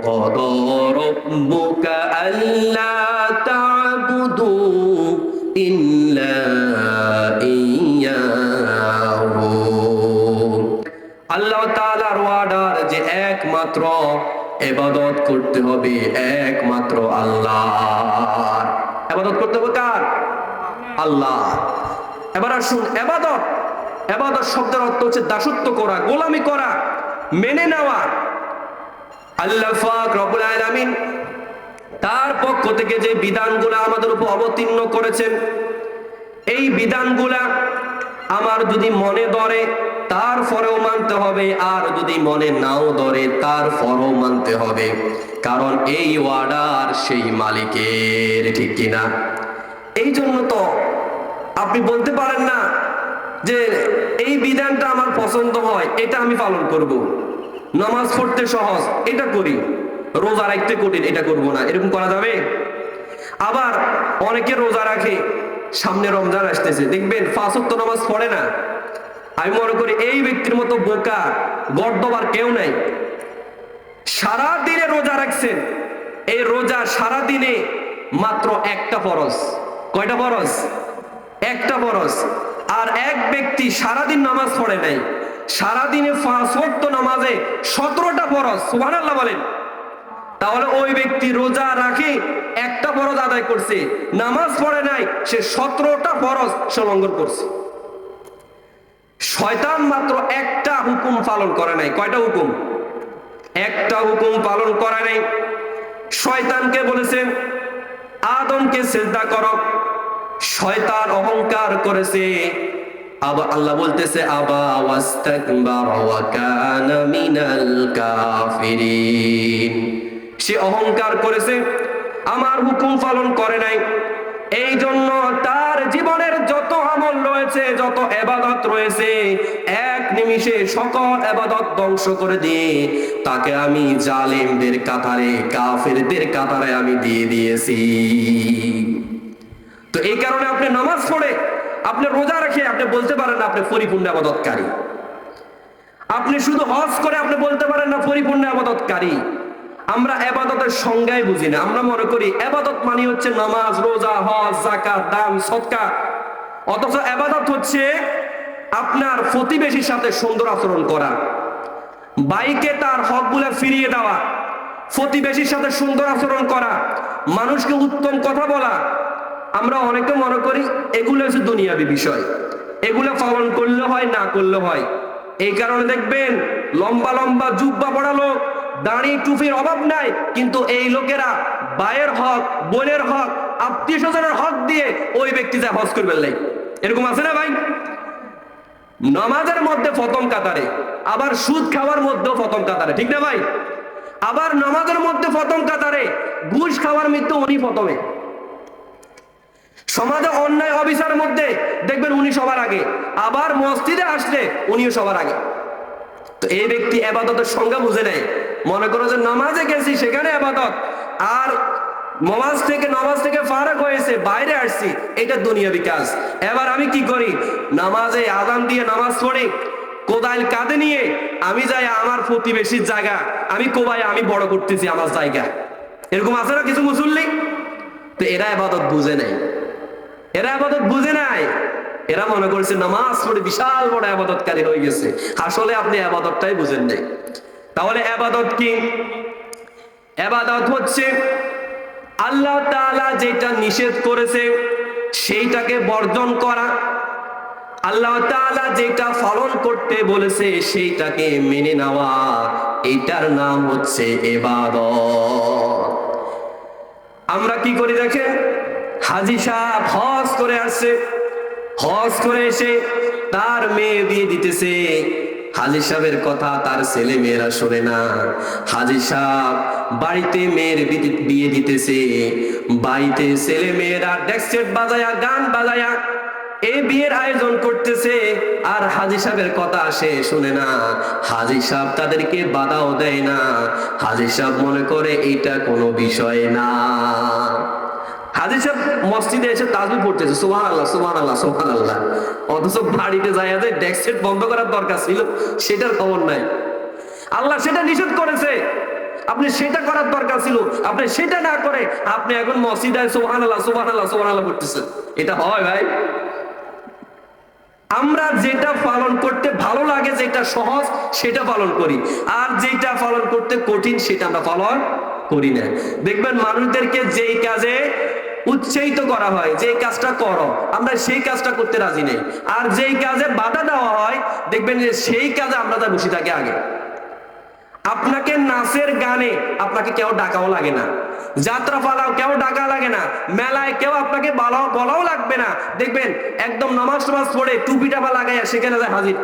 وقضى ربك ألا تعبدوا إلا إياه আল্লাহ তাআলার ওয়ার্ডার যে একমাত্র এবাদত করতে হবে একমাত্র আল্লাহ এবাদত করতে হবে কার আল্লাহ এবার আসুন এবাদত এবাদত শব্দের অর্থ হচ্ছে দাসত্ব করা গোলামি করা মেনে নেওয়া আল্লাহ পাক রব্বুল আলামিন তার পক্ষ থেকে যে বিধানগুলো আমাদের উপর অবতীর্ণ করেছেন, এই বিধানগুলা আমার যদি মনে ধরে তার ফরেও মানতে হবে। আর যদি মনে নাও ধরে তার ফরও মানতে হবে। কারণ এই ওয়ার্ডার সেই মালিকের, ঠিক কিনা? এই জন্য তো আপনি বলতে পারেন না যে এই বিধানটা আমার পছন্দ হয়, এটা আমি পালন করব। নামাজ পড়তে সহজ, এটা করি। রোজা রাখতে কঠিন, এটা করব না। এরকম করা যাবে? আবার অনেকে রোজা রাখে, সামনে রমজান আসতেছে। দেখবেন ফাঁসত্ব নামাজ পড়ে না। আমি মনে করি এই ব্যক্তির মতো বোকা, গর্দবার কেউ নাই। সারা দিনে রোজা রাখছেন। এই রোজা সারা দিনে মাত্র একটা ফরজ। কয়টা ফরজ? একটা ফরজ। আর এক ব্যক্তি সারাদিন নামাজ পড়ে নাই। সারাদিনে ওয়াক্ত নামাজে সতেরোটা ফরজ, সুবহানাল্লাহ বলেন। তাহলে ওই ব্যক্তি রোজা রাখে, একটা ফরজ আদায় করছে, নামাজ পড়ে নাই, সে সতেরোটা ফরজ সে লঙ্ঘন করছে। শয়তান মাত্র একটা হুকুম পালন করে নাই। কয়টা হুকুম? একটা হুকুম পালন করে নাই। শয়তানকে বলেছেন আদমকে সেজদা কর। শয়তান অহংকার করেছে। আল্লাহ বলতেছে সে অহংকার করেছে, আমার হুকুম পালন করে নাই। এই জন্য তার জীবনের যত আমল রয়েছে, যত এবাদত রয়েছে, এক নিমিষে সকল এবাদত ধ্বংস করে দিয়ে তাকে আমি জালেমদের কাতারে, কাফেরদের কাতারে আমি দিয়ে দিয়েছি। তো এই কারণে আপনি নামাজ পড়ে আপনি রোজা রেখে আপনি বলতে পারেন না আপনি পরিপূর্ণ আবাদতকারী। আপনি শুধু হজ করে আপনি বলতে পারেন না পরিপূর্ণ আবাদতকারী। আমরা এবাদতের সংজ্ঞায় বুঝি না। আমরা মনে করি এবাদত মানে হচ্ছে নামাজ, রোজা, হজ জাকাত দান সৎকা অথচ এবাদত হচ্ছে আপনার প্রতিবেশীর সাথে সুন্দর আচরণ করা। বাইকে তার হকগুলো ফিরিয়ে দেওয়া। প্রতিবেশীর সাথে সুন্দর আচরণ করা। মানুষকে উত্তম কথা বলা। আমরা অনেকে মনে করি এগুলো হচ্ছে দুনিয়াবি বিষয়। এগুলো পালন করলে হয়, না করলে হয়। এই কারণে দেখবেন, লম্বা লম্বা জুব্বা পড়া লোক, দাড়ি টুপির অভাব নাই, কিন্তু এই লোকেরা বায়ের হক, বোনের হক আত্মীয় স্বজনের হক দিয়ে ওই ব্যক্তি যা হজ করবেন নাই এরকম আছে না ভাই? নামাজের মধ্যে প্রথম কাতারে, আবার সুদ খাওয়ার মধ্যেও প্রথম কাতারে, ঠিক না ভাই? আবার নামাজের মধ্যে প্রথম কাতারে, ঘুষ খাওয়ার মৃত্যু উনি প্রথমে। সমাজে অন্যায় অবিচার মধ্যে দেখবেন উনি সবার আগে। আবার মসজিদে আসলে উনিও সবার আগে। তো এই ব্যক্তি আবাদতের সংজ্ঞা বুঝে নেয়। মনে করো যে নামাজে গেছি, সেখানে আবাদত আর নমাজ থেকে, নামাজ থেকে ফারাক হয়েছে, বাইরে আসছি, এটা দুনিয়া বিকাশ। এবার আমি কি করি? নামাজে আদান দিয়ে নামাজ পড়ি, কোদাইল কাঁধে নিয়ে আমি যাই আমার প্রতিবেশীর জায়গা। আমি কোবাই আমি বড় করতেছি আমার জায়গা। এরকম আছে না কিছু মুসল্লি? তো এরা আবাদত বুঝে নেয়। এরা আবাদত বুঝে নাই। এরা মনে করছে নামাজ পড়ে বিশাল বড় আবাদতকারী হয়ে গেছে। আসলে আপনি আবাদতটাই বুঝেন নাই। তাহলে আবাদত কি? আবাদত হচ্ছে আল্লাহ তাআলা যেটা নিষেধ করেছে, সেইটাকে বর্জন করা। আল্লাহ তাআলা যেটা পালন করতে বলেছে, সেইটাকে মেনে নেওয়া। এটার নাম হচ্ছে এবাদত। আমরা কি করি দেখেন? হাজি সাহেব হজ করে আসছে। হজ করে এসে তার মেয়ে বিয়ে দিতেছে। হাজি সাহেবের কথা তার ছেলে মেয়েরা শোনে না। হাজি সাহেব বাড়িতে মেয়ের বিয়ে দিতেছে। বাড়িতে ছেলে মেয়েরা ডেক্সেট বাজায়া, গান বাজায়া এই বিয়ের আয়োজন করতেছে। আর হাজি সাহেবের কথা সে শুনে না। হাজি সাহেব তাদেরকে বাধাও দেয় না। হাজি সাহেব মনে করে এটা কোনো বিষয় না। হাজি সাহেব মসজিদে এসে তাজবি পড়তেছে সোহান আল্লাহ সোহান আল্লাহ সোহান আল্লাহ অথচ বাড়িতে যায় যে ডেস্ক সেট বন্ধ করার দরকার ছিল, সেটার খবর নাই। আল্লাহ সেটা নিষেধ করেছে। আপনি সেটা করার দরকার ছিল, আপনি সেটা না করে আপনি এখন মসজিদায় সোহান আল্লাহ সোহান আল্লাহ সোহান আল্লাহ করতেছেন এটা হয় ভাই। আমরা যেটা পালন করতে ভালো লাগে, যেটা সহজ, সেটা পালন করি। আর যেটা পালন করতে কঠিন, সেটা আমরা পালন করি না। দেখবেন মানুষদেরকে যেই কাজে উৎসাহিত করা হয়, যে কাজটা করো। আমরা সেই কাজটা করতে রাজি নেই। আর যেই কাজে বাধা দেওয়া হয়, দেখবেন যে সেই কাজে আমরা তা বসে থাকি আগে। আপনাকে নাচের গানে আপনাকে কেউ ডাকাও লাগে না। যাত্রা পালাও কেউ ডাকা লাগে না। মেলায় কেউ আপনাকে বলাও বলাও লাগবে না। দেখবেন একদম নামাজ টামাজ পড়ে টুপিটা বা লাগাইয়া সেখানে যায় হাজির।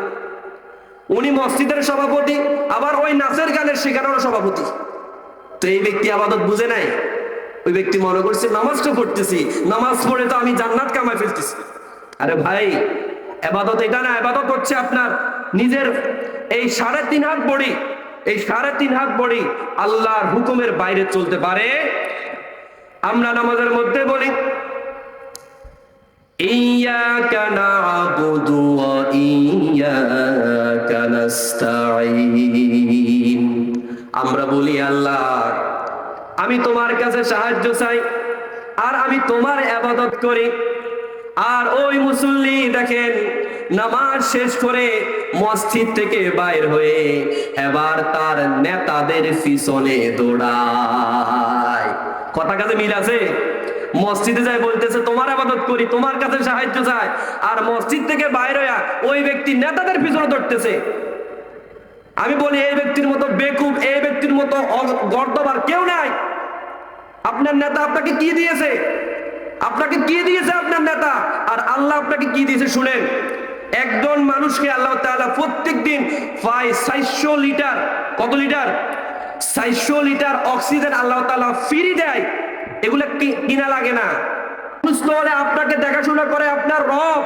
উনি মসজিদের সভাপতি, আবার ওই নাচের গানের সেখানেও সভাপতি। তো এই ব্যক্তি আবাদত বুঝে নাই? ওই ব্যক্তি মনে করছে নামাজটা পড়তেছি, নামাজ পড়ে তো আমি জান্নাত কামাই ফেলতেছি। আরে ভাই, এবাদত এটা না, এবাদত হচ্ছে আপনার নিজের এই সাড়ে তিন হাত বড়ি, এই সাড়ে তিন হাত বড়ি আল্লাহর হুকুমের বাইরে চলতে পারে। আমরা নামাজের মধ্যে বলি আমরা বলি, আল্লাহ আমি তোমার কাছে সাহায্য চাই, আর আমি তোমার আবাদত করি। আর ওই মুসল্লি দেখেন, নামাজ শেষ করে মসজিদ থেকে বাইর হয়ে এবার তার নেতাদের পিছনে দৌড়ায়। কথা কাছে মিল আছে? মসজিদে যায় বলতেছে, তোমার আবাদত করি, তোমার কাছে সাহায্য চাই। আর মসজিদ থেকে বাইর হইয়া ওই ব্যক্তি নেতাদের পিছনে দৌড়তেছে। আমি বলি, এই ব্যক্তির মতো বেকুব, এই ব্যক্তির মতো গর্দবার কেউ নাই। আপনার নেতা আপনাকে কি দিয়েছে? আপনাকে কি দিয়েছে আপনার নেতা? আর আল্লাহ আপনাকে কি দিয়েছে শুনেন। একজন মানুষকে আল্লাহ তাআলা প্রত্যেক দিন প্রায় চারশো লিটার, কত লিটার? চারশো লিটার অক্সিজেন আল্লাহ তাআলা ফ্রি দেয়। এগুলো কিনা লাগে না। আপনাকে দেখাশোনা করে আপনার রব।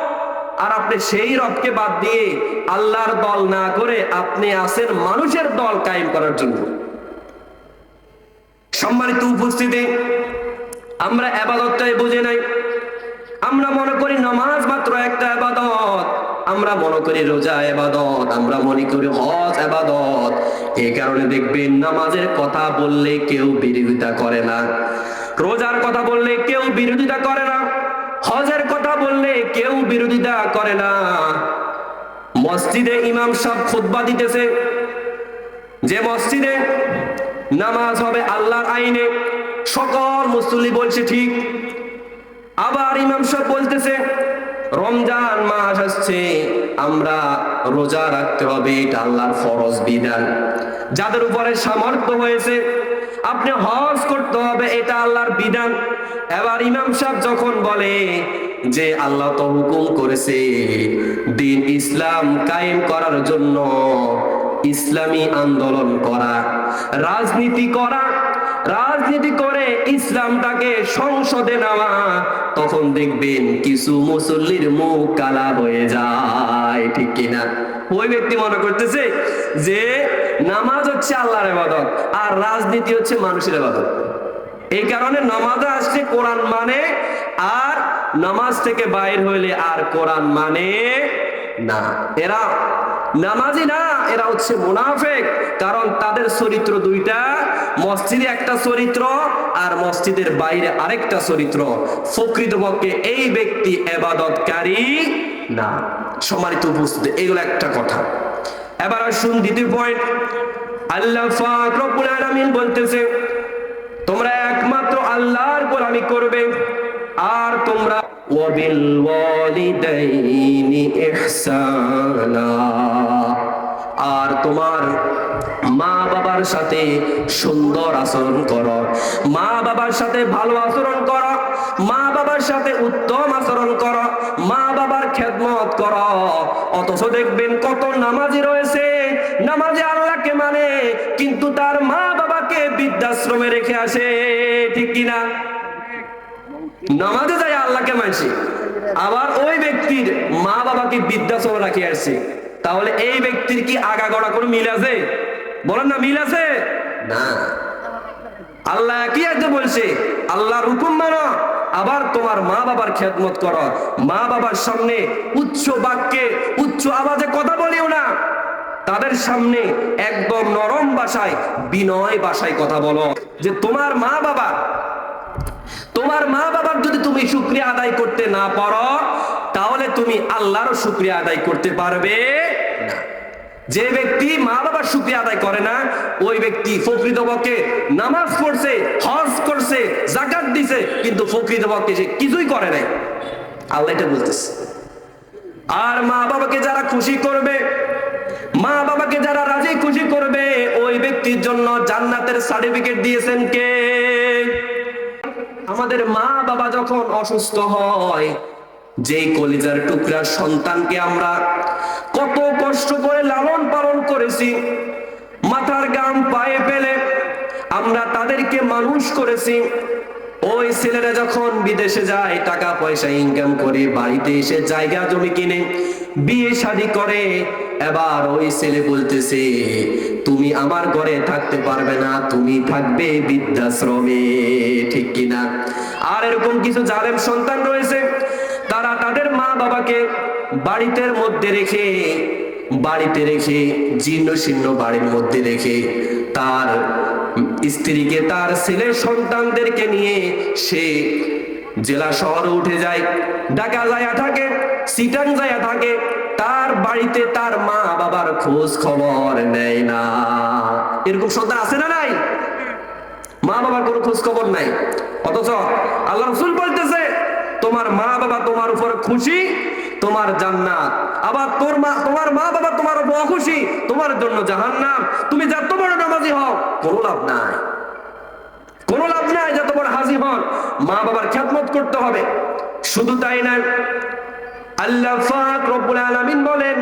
আর আপনি সেই রবকে বাদ দিয়ে আল্লাহর দল না করে আপনি আছেন মানুষের দল কায়েম করার জন্য। সম্মানিত উপস্থিতি, আমরা আবাদতটাই বুঝে নাই। আমরা মনে করি নামাজ মাত্র একটা আবাদত, আমরা মনে করি রোজা আবাদত, আমরা মনে করি হজ আবাদত। এই কারণে দেখবেন নামাজের কথা বললে কেউ বিরোধিতা করে না, রোজার কথা বললে কেউ বিরোধিতা করে না, হজের কথা বললে কেউ বিরোধিতা করে না। মসজিদে ইমাম সাহেব খুতবা দিতেছে। যে মসজিদে নামাজ হবে আল্লাহর আইনে, সকল মুসল্লি বলছে ঠিক। আবার ইমাম সাহেব বলতেছে, রমজান মাস আসছে, আমরা রোজা রাখতে হবে, এটা আল্লাহর ফরজ বিধান। যাদের উপরে সামর্থ্য হয়েছে আপনি হজ করতে হবে, এটা আল্লাহর বিধান। এবার ইমাম সাহেব যখন বলে যে আল্লাহ তো হুকুম করেছে, দিন ইসলাম কায়েম করার জন্য ইসলামী আন্দোলন করা, রাজনীতি করা, রাজনীতি করে ইসলামটাকে সংসদে নেওয়া, তখন দেখবেন কিছু মুসল্লির মুখ কালা হয়ে যায়, ঠিক কিনা? ওই ব্যক্তি মনে করতেছে যে নামাজ হচ্ছে আল্লাহর ইবাদত, আর রাজনীতি হচ্ছে মানুষের ইবাদত। এই কারণে নামাজে আসছে কোরআন মানে আর নামাজ থেকে বাইর হইলে আর কোরআন মানে না। এরা নামাজি না, এরা হচ্ছে মুনাফেক, কারণ তাদের চরিত্র দুইটা, মসজিদে একটা চরিত্র আর মসজিদের বাইরে আরেকটা চরিত্র। প্রকৃতপক্ষে এই ব্যক্তি এবাদতকারী না। সম্মানিত উপস্থিতি, এগুলো একটা কথা। এবার আসুন দ্বিতীয় পয়েন্ট আল্লাহ পাক রব্বুল আলামিন বলতেছে, তোমরা একমাত্র আল্লাহর গোলামি করবে, আর তোমরা ওয়াবিল ওয়ালিদাইনি ইহসানা। আর তোমার মা বাবার সাথে সুন্দর আচরণ করো মা বাবার সাথে ভালো আচরণ করো মা বাবার সাথে উত্তম আচরণ করো মা বাবার খেদমত করো অথচ দেখবেন কত নামাজি রয়েছে। নামাজে আল্লাহকে মানে কিন্তু তার মা বাবাকে বৃদ্ধাশ্রমে রেখে আসে। ঠিক কিনা নামাজে যায় আল্লাহকে মানছে। আবার ওই ব্যক্তির মা বাবাকে বৃদ্ধাশ্রমে রাখে আসছে তাহলে এই ব্যক্তির কি আগা গড়া কোনো মিল আছে? বলেন না, মিল আছে? না। আল্লাহ কি আজকে বলছে? আল্লাহর হুকুম মানো। আবার তোমার মা বাবার খেদমত করো। মা বাবার সামনে উচ্চ বাক্যে, উচ্চ আওয়াজে কথা বলিও না। তাদের সামনে একদম নরম ভাষায় বিনয় ভাষায় কথা বলো। যে তোমার মা বাবা, তোমার মা বাবার যদি তুমি শুক্রিয়া আদায় করতে না পারো, তাহলে তুমি আল্লাহরও শুক্রিয়া আদায় করতে পারবে। যে ব্যক্তি মা বাবার শুক্রিয়া আদায় করে না, ওই ব্যক্তি প্রকৃতপক্ষে নামাজ পড়ছে, হজ করছে জাকাত দিছে, কিন্তু প্রকৃতপক্ষে সে কিছুই করে নাই। আল্লাহ এটা বলতেছে। আর মা বাবাকে যারা খুশি করবে, মা বাবাকে যারা রাজি খুশি করবে, ওই ব্যক্তির জন্য জান্নাতের সার্টিফিকেট দিয়েছেন কে? আমাদের মা বাবা যখন অসুস্থ হয় যেই কলিজার টুকরা সন্তানকে আমরা কত কষ্ট করে লালন পালন করেছি, মাথার গাম পায়ে ফেলে আমরা তাদেরকে মানুষ করেছি, ওই ছেলেরা যখন বিদেশে যায় টাকা পয়সা ইনকাম করে, বাড়িতে এসে জায়গা জমি কিনে, বিয়ে শাদী করে, এবার ওই ছেলে বলতেছে, তুমি আমার ঘরে থাকতে পারবে না, তুমি থাকবে বৃদ্ধাশ্রমে। ঠিক কিনা? আর এরকম কিছু জালেম সন্তান রয়েছে বাবাকে বাড়িতে মধ্যে রেখে, বাড়িতে রেখে, জীর্ণ শীর্ণ বাড়ির মধ্যে রেখে তার স্ত্রীকে, তার ছেলে সন্তানদেরকে নিয়ে সে জেলা শহরে উঠে যায়, ঢাকা যায়া থাকে, সিটাং যায়া থাকে। তার বাড়িতে তার মা বাবার খোঁজ খবর নেয় না। এরকম সন্তান আছে না নাই? মা বাবার কোনো খোঁজ খবর নাই। অথচ আল্লাহ রসুল বলতেছে তোমার মা বাবা তোমার উপর খুশি, তোমার জান্নাত। আবার তোর মা, তোমার মা বাবা তোমার উপর অখুশি, তোমার জন্য জাহান্নাম। তুমি যত বড় নামাজি হও, কোনো লাভ নাই। কোনো লাভ নাই যত বড় হাজি হন। মা বাবার খ্যাতমত করতে হবে। শুধু তাই না, আল্লাহ পাক রব্বুল আলামিন বলেন,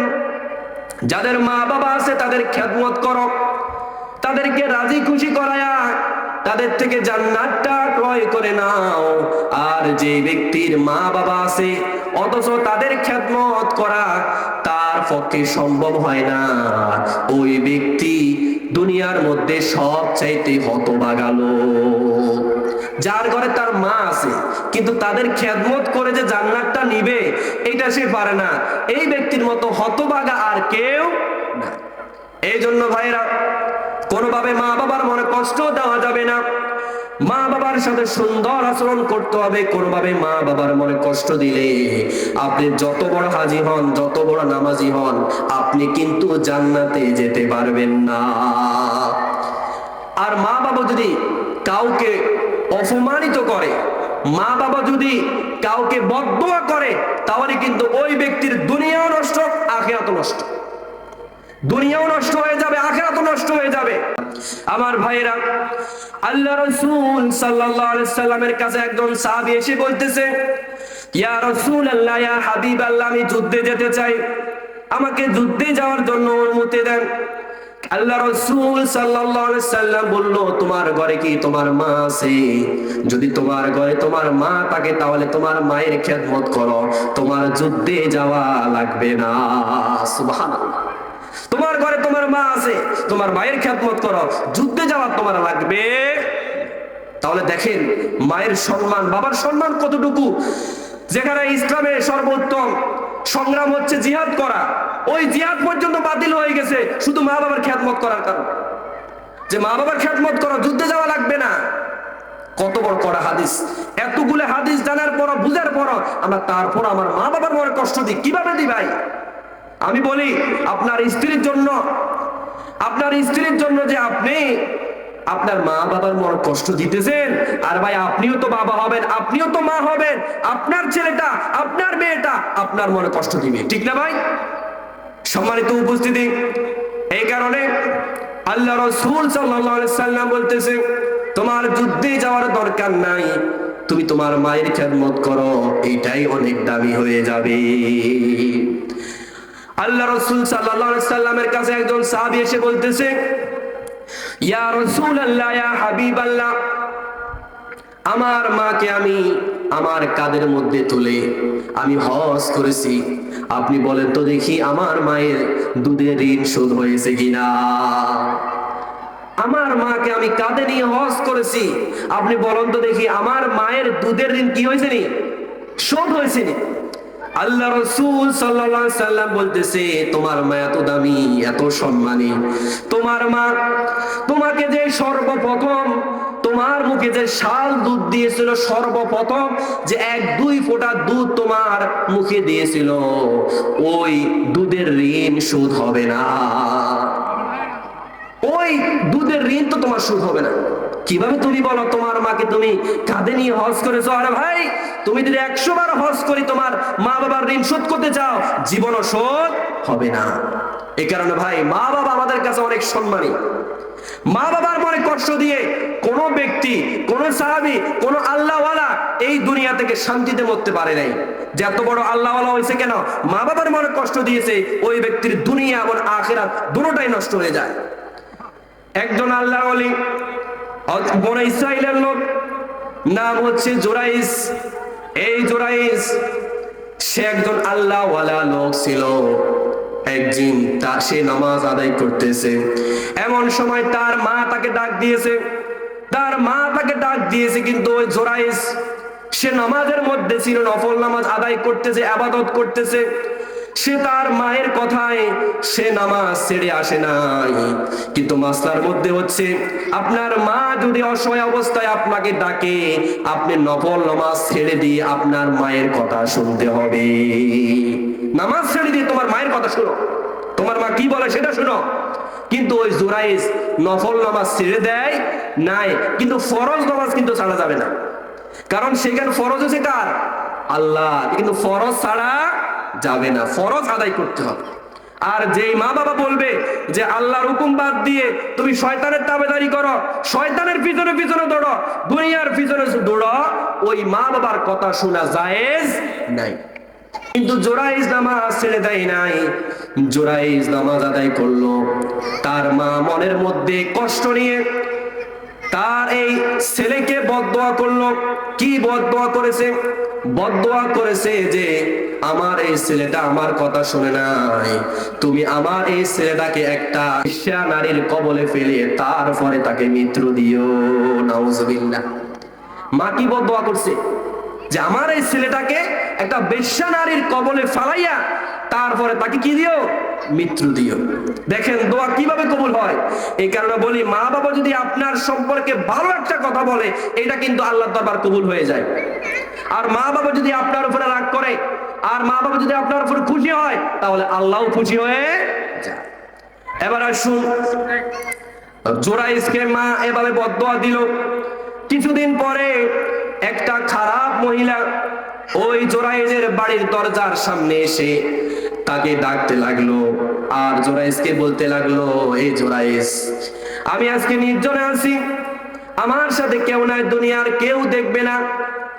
যাদের মা বাবা আছে তাদের খ্যাতমত করো। তাদেরকে রাজি খুশি করায়া তাদের থেকে জান্নাতটা ক্রয় করে নাও। আর যে ব্যক্তির মা বাবা আছে, অথচ তাদের খ্যাতমত করা তার পক্ষে সম্ভব হয় না। ওই ব্যক্তি দুনিয়ার মধ্যে সব চাইতে হতবাগালো। যার ঘরে তার মা আছে, কিন্তু তাদের খেদমত করে যে জান্নাতটা নিবে, এটা সে পারে না। এই ব্যক্তির মতো হতবাগা আর কেউ না এই জন্য ভাইরা কোনোভাবে মা বাবার মনে কষ্ট দেওয়া যাবে না। মা বাবার সাথে সুন্দর আচরণ করতে হবে, কোনোভাবে মা বাবার মনে কষ্ট দিলে আপনি যত বড় হাজি হন, যত বড় নামাজি হন, আপনি কিন্তু জান্নাতে যেতে পারবেন না। আর মা বাবা যদি কাউকে অপমানিত করে, মা বাবা যদি কাউকে বদয়া করে, তাহলে কিন্তু ওই ব্যক্তির দুনিয়াও নষ্ট আখেরাত নষ্ট। দুনিয়াও নষ্ট হয়ে যাবে আখেরাত নষ্ট হয়ে যাবে। আমার ভাইরা আল্লাহ রাসূল সাল্লাল্লাহু আলাইহি সাল্লামের কাছে একজন সাহাবী এসে বলতেছে, ইয়া রসুল রাসূলুল্লাহ, ইয়া হাবিবাল্লাহ, আমি যুদ্ধে যেতে চাই। আমাকে যুদ্ধে যাওয়ার জন্য অনুমতি দেন। আল্লাহ রসুল সাল্লাম বলল, তোমার ঘরে কি তোমার মা আছে? যদি তোমার ঘরে তোমার মা থাকে, তাহলে তোমার মায়ের খেদমত করো। তোমার যুদ্ধে যাওয়া লাগবে না। সুবহানাল্লাহ। তোমার ঘরে তোমার মা আছে, তোমার মায়ের খেদমত করো, যুদ্ধে যাওয়া তোমার লাগবে। তাহলে দেখেন, মায়ের সম্মান, বাবার সম্মান কতটুকু? যেখানে ইসলামের সর্বোত্তম সংগ্রাম হচ্ছে জিহাদ করা, ওই জিহাদ পর্যন্ত বাতিল হয়ে গেছে, শুধু মা বাবার খ্যাতমত করার কারণ। যে মা বাবার খ্যাতমত করো, যুদ্ধে যাওয়া লাগবে না। কত বড় করা হাদিস। এতগুলো হাদিস জানার পর বুঝার পর আমরা তারপর আমার মা বাবার মনে কষ্ট দিই। কীভাবে দিই ভাই? আমি বলি, আপনার স্ত্রীর জন্য, আপনার স্ত্রীর জন্য যে আপনি আপনার মা বাবার মন কষ্ট দিতেছেন, আর ভাই আপনিও তো বাবা হবেন, আপনিও তো মা হবেন, আপনার ছেলেটা, আপনার মেয়েটা আপনার মনে কষ্ট দিবে, ঠিক না ভাই? সম্মানিত উপস্থিতি, এই কারণে আল্লাহ রসুল সাল্লাম বলতেছে, তোমার যুদ্ধে যাওয়ার দরকার নাই, তুমি তোমার মায়ের খেদমত করো এটাই অনেক দামি হয়ে যাবে। আল্লাহ রসুল সাল্লামের কাছে একজন সাহাবি এসে বলতেছে, ইয়া রসুল হাবিব আল্লাহ আমার মাকে আমি আমার কাদের মধ্যে তুলে আমি হজ করেছি। আপনি বলেন তো দেখি আমার মায়ের দুধের ঋণ শোধ হয়েছে কিনা? আমার মাকে আমি কাঁধে নিয়ে হজ করেছি। আপনি বলেন তো দেখি আমার মায়ের দুধের ঋণ কি হয়েছে নি? শোধ হয়েছে নি? আল্লাহ রসুল আলাইহি সাল্লাম বলতেছে, তোমার মা এত দামি, এত সম্মানী। তোমার মা তোমাকে যে সর্বপ্রথম, তোমার মুখে যে শাল দুধ দিয়েছিল সর্বপ্রথম, যে এক দুই ফোঁটা দুধ তোমার মুখে দিয়েছিল, ওই দুধের ঋণ শোধ হবে না। ওই দুধের ঋণ তো তোমার শোধ হবে না। কীভাবে তুমি বলো তোমার মাকে তুমি কাঁধে নিয়ে হজ করেছ? আরে ভাই, তুমি যদি একশো বার হজ করি তোমার মা বাবার ঋণ শোধ করতে চাও, জীবনও শোধ হবে না। এই কারণে ভাই মা বাবা আমাদের কাছে অনেক সম্মানী। মা বাবার মনে কষ্ট দিয়ে কোন ব্যক্তি, কোন সাহাবি, কোন আল্লাহওয়ালা এই দুনিয়া থেকে শান্তিতে মরতে পারে নাই। যে এত বড় আল্লাহওয়ালা হয়েছে কেন? মা বাবার মনে কষ্ট দিয়েছে, ওই ব্যক্তির দুনিয়া এবং আখেরাত দুটোটাই নষ্ট হয়ে যায়। একজন আল্লাহ বনে ইসরায়েলের লোক, নাম হচ্ছে জোরাইস। এই জোরাইস, সে একজন আল্লাহ লোক ছিল। একদিন তা, সে নামাজ আদায় করতেছে। এমন সময় তার মা তাকে ডাক দিয়েছে। তার মা তাকে ডাক দিয়েছে, কিন্তু ওই জোরাইস, সে নামাজের মধ্যে ছিল, নফল নামাজ আদায় করতেছে, আবাদত করতেছে। সে তার মায়ের কথায় সে নামাজ ছেড়ে আসে নাই। কিন্তু মাসলার মধ্যে হচ্ছে, আপনার মা যদি অসহায় অবস্থায় আপনাকে ডাকে, আপনি নফল নামাজ ছেড়ে দিয়ে আপনার মায়ের কথা শুনতে হবে। নামাজ ছেড়ে দিয়ে তোমার মায়ের কথা শুনো। তোমার মা কি বলে সেটা শুনো। কিন্তু ওই জোরাইস নফল নামাজ ছেড়ে দেয় নাই, কিন্তু ফরজ নামাজ কিন্তু ছাড়া যাবে না। কারণ সেখানে ফরজ হচ্ছে কার? আল্লাহ, কিন্তু ফরজ ছাড়া যাবে না। ফরজ আদায় করতে হবে। আর যেই মা বাবা বলবে যে, আল্লাহর হুকুম বাদ দিয়ে তুমি শয়তানের তাবেদারি করো, শয়তানের পিছনে পিছনে দৌড়ো, দুনিয়ার পিছনে দৌড়ো, ওই মা বাবার কথা শোনা জায়েজ নাই। কিন্তু জোরাইজ নামাজ ছেড়ে দেয় নাই। জোরাইজ নামাজ আদায় করল। তার মা মনের মধ্যে কষ্ট নিয়ে তার এই ছেলেকে বদদোয়া করল। কি বদদোয়া করেছে? বদদোয়া করেছে যে, আমার এই ছেলেটা আমার কথা শুনে নাই। তুমি আমার এই ছেলেটাকে একটা ঈর্ষা নারীর কবলে ফেলে তারপরে তাকে মিত্র দিও। নাউজুবিল্লাহ। মা কি বদোয়া করছে? যে আমার এই ছেলেটাকে একটা বেশ্যা নারীর কবলে ফালাইয়া তারপরে তাকে কি দিও? মৃত্যু দিও। দেখেন, দোয়া কীভাবে কবুল হয়? এই কারণে বলি, মা বাবা যদি আপনার সম্পর্কে ভালো একটা কথা বলে, এটা কিন্তু আল্লাহ দরবার কবুল হয়ে যায়। আর মা বাবা যদি আপনার উপরে রাগ করে, আর মা বাবা যদি আপনার উপরে খুশি হয়, তাহলে আল্লাহও খুশি হয়ে যায়। এবার আসুন জোরাইসকে মা এভাবে বদদোয়া দিল। কিছুদিন পরে একটা খারাপ মহিলা ওই জোরাইজের বাড়ির দরজার সামনে এসে তাকে ডাকতে লাগল। আর জোরাইজকে বলতে লাগল এই জোরাইজ, আমি আজকে নির্জনে আছি। আমার সাথে কেউ নাই, দুনিয়ার কেউ দেখবে না।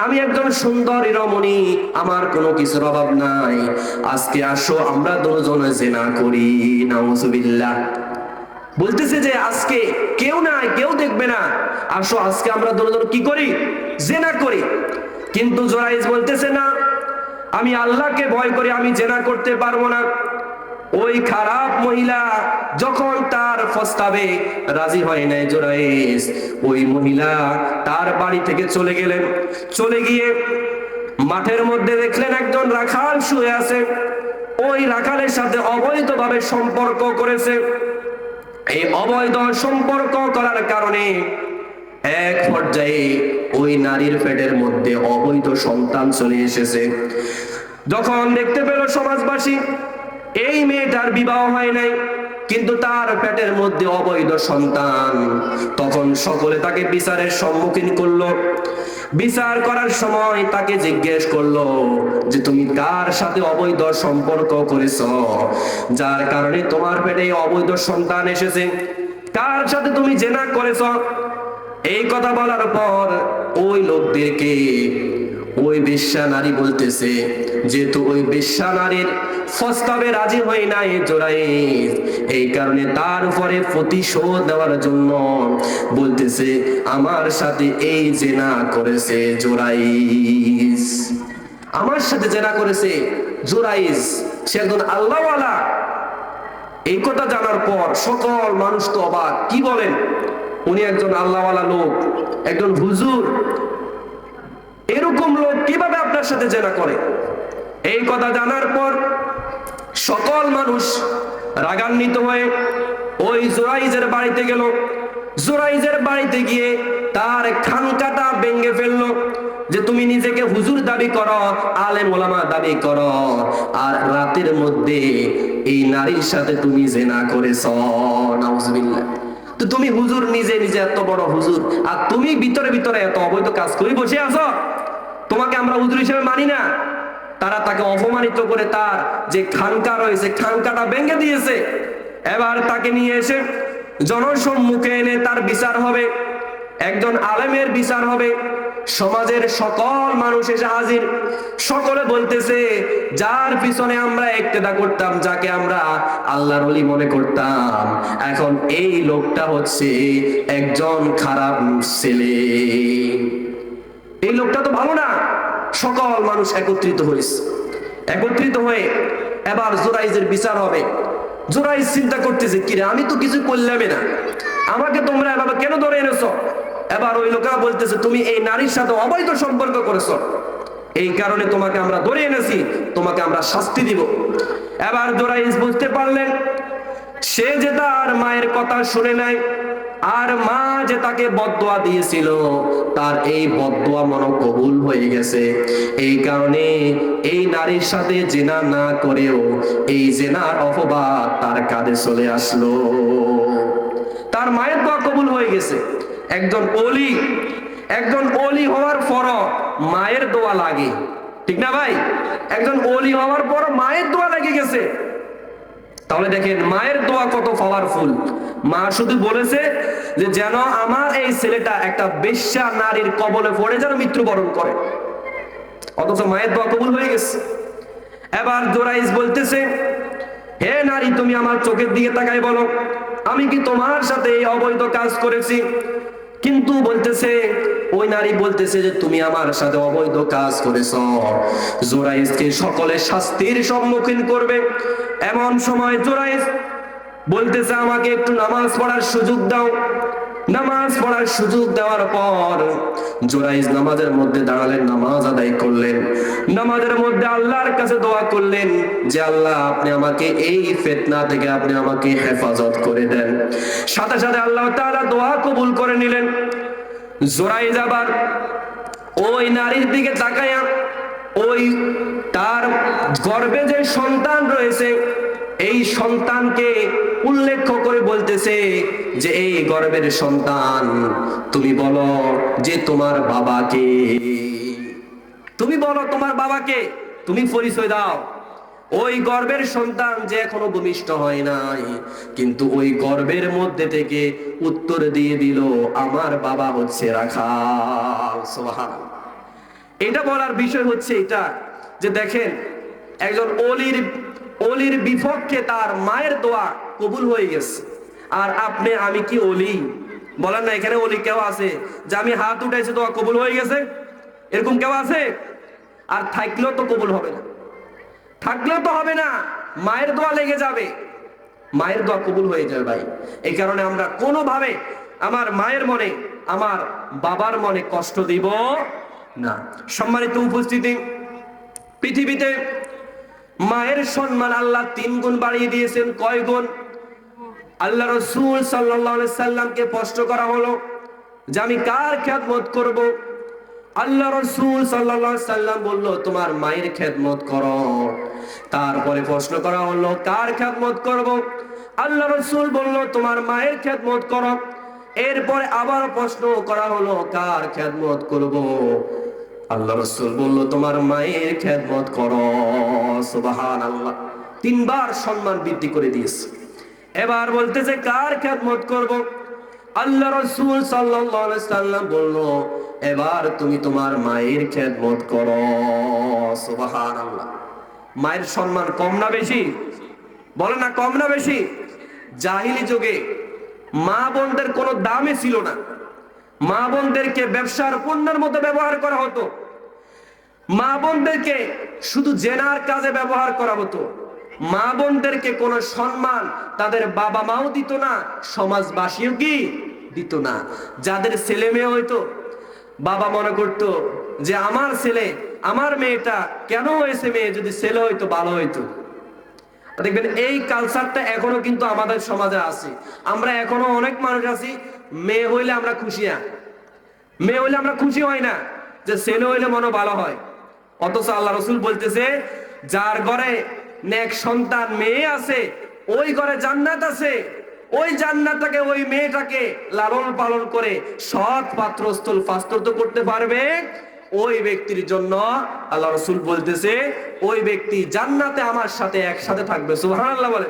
আমি একজন সুন্দর রমণী, আমার কোনো কিছুর অভাব নাই। আজকে আসো, আমরা দুজনে জেনা করি। নাউজুবিল্লাহ। বলতেছে যে আজকে কেউ নাই, কেউ দেখবে না। আসো, আজকে আমরা দুজন কি করি? জেনা করি। কিন্তু জোরাইজ বলতেছে না, আমি আল্লাহকে ভয় করি, আমি জেনা করতে পারব না। ওই খারাপ মহিলা যখন তার প্রস্তাবে রাজি হয় নাই জোরাইজ, ওই মহিলা তার বাড়ি থেকে চলে গেলেন। চলে গিয়ে মাঠের মধ্যে দেখলেন একজন রাখাল শুয়ে আছে। ওই রাখালের সাথে অবৈধভাবে সম্পর্ক করেছে। এই অবৈধ সম্পর্ক করার কারণে এক পর্যায়ে ওই নারীর পেটের মধ্যে অবৈধ সন্তান চলে এসেছে। যখন দেখতে পেল সমাজবাসী, এই মেয়েটার বিবাহ হয় নাই। কিন্তু তার পেটের মধ্যে অবৈধ সন্তান। তখন সকলে তাকে বিচারের সম্মুখীন করল। বিচার করার সময় তাকে জিজ্ঞেস করল যে, তুমি কার সাথে অবৈধ সম্পর্ক করেছ? যার কারণে তোমার পেটে অবৈধ সন্তান এসেছে। কার সাথে তুমি জেনা করেছ? এই কথা বলার পর ওই লোকদেরকে ওই বেশ্যা নারী বলতেছে যেহেতু ওই বেশ্যা নারীর প্রস্তাবে রাজি হয় না নাই জোড়াই এই কারণে তার উপরে প্রতিশোধ দেওয়ার জন্য বলতেছে, আমার সাথে এই জেনা করেছে জোরাইস আমার সাথে জেনা করেছে জোরাইস সে একজন আল্লাহওয়ালা। এই কথা জানার পর সকল মানুষ তো অবাক। কি বলেন? উনি একজন আল্লাহওয়ালা লোক, একজন হুজুর। এরকম লোক কীভাবে আপনার সাথে জেনা করে? এই কথা জানার পর সকল মানুষ রাগান্বিত হয়ে ওই জোরাইজের বাড়িতে গেল। জোরাইজের বাড়িতে গিয়ে তার খানকাটা ভেঙে ফেলল যে তুমি নিজেকে হুজুর দাবি করো, আলেম ওলামা দাবি করো। আর রাতের মধ্যে এই নারীর সাথে তুমি জেনা করেছ। নাউজুবিল্লাহ। তো তুমি হুজুর নিজে নিজে এত বড় হুজুর, আর তুমি ভিতরে ভিতরে এত অবৈধ কাজ করে বসে আছো। তোমাকে আমরা হুজুর হিসেবে মানি না। তারা তাকে অপমানিত করে তার যে খানকা রয়েছে, খানকাটা ভেঙে দিয়েছে। এবার তাকে নিয়ে এসে জনসম্মুখে এনে তার বিচার হবে। একজন আলেমের বিচার হবে। সমাজের সকল মানুষ এসে হাজির। সকলে বলতেছে, যার পিছনে আমরা একতেদা করতাম, যাকে আমরা আল্লাহর অলি মনে করতাম, এখন এই লোকটা হচ্ছে একজন খারাপ ছেলে। এই লোকটা তো ভালো না। সকল মানুষ একত্রিত হয়েছে একত্রিত হয়ে এবার জোরাইজের বিচার হবে। জোরাইজ চিন্তা করতেছে কিরে আমি তো কিছু করলামই না। আমাকে তোমরা এভাবে কেন ধরে এনেছো? এবার ওই লোকেরা বলতেছে, তুমি এই নারীর সাথে অবৈধ সম্পর্ক করেছ। এই কারণে তোমাকে আমরা ধরে এনেছি, তোমাকে আমরা শাস্তি দিব। এবার জোরাইজ বুঝতে পারলেন, সে যে তার মায়ের কথা শুনে নাই আর মা যে তাকে বদোয়া দিয়েছিল, তার এই বদোয়া মন কবুল হয়ে গেছে। এই কারণে এই নারীর সাথে জেনা না করেও এই জেনার অপবাদ তার কাঁধে চলে আসলো। তার মায়ের দোয়া কবুল হয়ে গেছে। একজন অলি একজন অলি হওয়ার পর মায়ের দোয়া লাগে। ঠিক না ভাই? একজন অলি হওয়ার পর মায়ের দোয়া লেগে গেছে। তাহলে দেখেন, মায়ের দোয়া কত পাওয়ারফুল মা শুধু বলেছে যে, যেন আমার এই ছেলেটা একটা বেশ্যা নারীর কবলে পড়ে, যেন মৃত্যুবরণ করে। অথচ মায়ের দোয়া কবুল হয়ে গেছে। এবার জোরাইজ বলতেছে, হে নারী, তুমি আমার চোখের দিকে তাকাই বলো। আমি কি তোমার সাথে এই অবৈধ কাজ করেছি? কিন্তু বলতেছে, ওই নারী বলতেছে যে, তুমি আমার সাথে অবৈধ কাজ করেছ। জোরাইজকে সকলে শাস্তির সম্মুখীন করবে। এমন সময় জোরাইজ বলতেছে, আমাকে একটু নামাজ পড়ার সুযোগ দাও। নামাজ পড়ার সুযোগ দেওয়ার পর জোরাইজ নামাজের মধ্যে দাঁড়ালেন, নামাজ আদায় করলেন। নামাজের মধ্যে আল্লাহর কাছে দোয়া করলেন যে, আল্লাহ, আপনি আমাকে এই ফেতনা থেকে আপনি আমাকে হেফাজত করে দেন। সাথে সাথে আল্লাহ তাআলা দোয়া কবুল করে নিলেন। জোরাইজ আবার ওই নারীর দিকে তাকায়া, ওই তার গর্ভে যে সন্তান রয়েছে এই সন্তানকে উল্লেখ করে বলতেছে যে, এই গর্বের সন্তান, তুমি বলো যে তোমার বাবাকে। তুমি বলো তোমার বাবাকে, তুমি পরিচয় দাও। ওই গর্বের সন্তান যে এখনও ভূমিষ্ঠ হয় নাই, কিন্তু ওই গর্বের মধ্যে থেকে উত্তর দিয়ে দিল, আমার বাবা হচ্ছে সোহান এটা বলার বিষয় হচ্ছে এটা যে, দেখেন, একজন অলির অলির বিপক্ষে তার মায়ের দোয়া কবুল হয়ে গেছে। আর আপনি, আমি কি অলি? বলেন না, এখানে অলি কেউ আছে? যে আমি হাত উঠাইছি দোয়া কবুল হয়ে গেছে? এরকম কেউ আছে? আর থাকলেও তো কবুল হবে না। থাকলেও তো হবে না, মায়ের দোয়া লেগে যাবে। মায়ের দোয়া কবুল হয়ে যাবে ভাই। এই কারণে আমরা কোনোভাবে আমার মায়ের মনে, আমার বাবার মনে কষ্ট দিব না। সম্মানিত উপস্থিতি, পৃথিবীতে মায়ের সম্মান আল্লাহ তিন গুণ বাড়িয়ে দিয়েছেন। কয় গুণ? আল্লাহ রসুল সাল্লাহ সাল্লামকে প্রশ্ন করা হলো যে আমি কার খ্যাতমত করব? আল্লাহ রসুল সাল্লাম বলল, তোমার মায়ের খেদমত করো। তারপরে প্রশ্ন করা হলো, কার খেদমত করব? আল্লাহ রসুল বলল, তোমার মায়ের খেদমত করো। এরপরে আবার প্রশ্ন করা হলো, কার খেদমত করব? আল্লাহ রসুল বলল, তোমার মায়ের খেদমত করো। আল্লাহ তিনবার সম্মান বৃদ্ধি করে দিয়েছে। এবার বলতেছে কার খেদমত করব? আল্লাহ রসুল সাল্লাম বলল, এবার তুমি তোমার মায়ের খেদমত করো। আল্লাহ মায়ের সম্মান কম না বেশি? বলে না, কম না বেশি? জাহিলি যুগে মা বোনদের কোনো দামে ছিল না। মা বোনদেরকে ব্যবসার পণ্যের মতো ব্যবহার করা হতো। মা বোনদেরকে শুধু জেনার কাজে ব্যবহার করা হতো মা বোনদেরকে কোনো সম্মান তাদের বাবা মাও দিত না, সমাজবাসীও কি দিত না। যাদের ছেলে মেয়ে হইতো, বাবা মনে করতো যে আমার ছেলে, আমার মেয়েটা কেন হয়েছে মেয়ে, যদি ছেলে হইতো, ভালো হইতো। দেখবেন এই কালচারটা এখনও কিন্তু আমাদের সমাজে আছে। আমরা এখনও অনেক মানুষ আছি, মেয়ে হইলে আমরা খুশি না। মেয়ে হইলে আমরা খুশি হয় না যে ছেলে হইলে মনে ভালো হয়। অথচ আল্লাহ রসুল বলতেছে, যার ঘরে নেক সন্তান মেয়ে আছে, ওই ঘরে জান্নাত আছে। ওই জান্নাতটাকে, ওই মেয়েটাকে লালন পালন করে সৎ পাত্রস্থল ফাস্তর করতে পারবে। ওই ব্যক্তির জন্য আল্লাহ রসুল বলতেছে, ওই ব্যক্তি জান্নাতে আমার সাথে একসাথে থাকবে। সুহান আল্লাহ বলে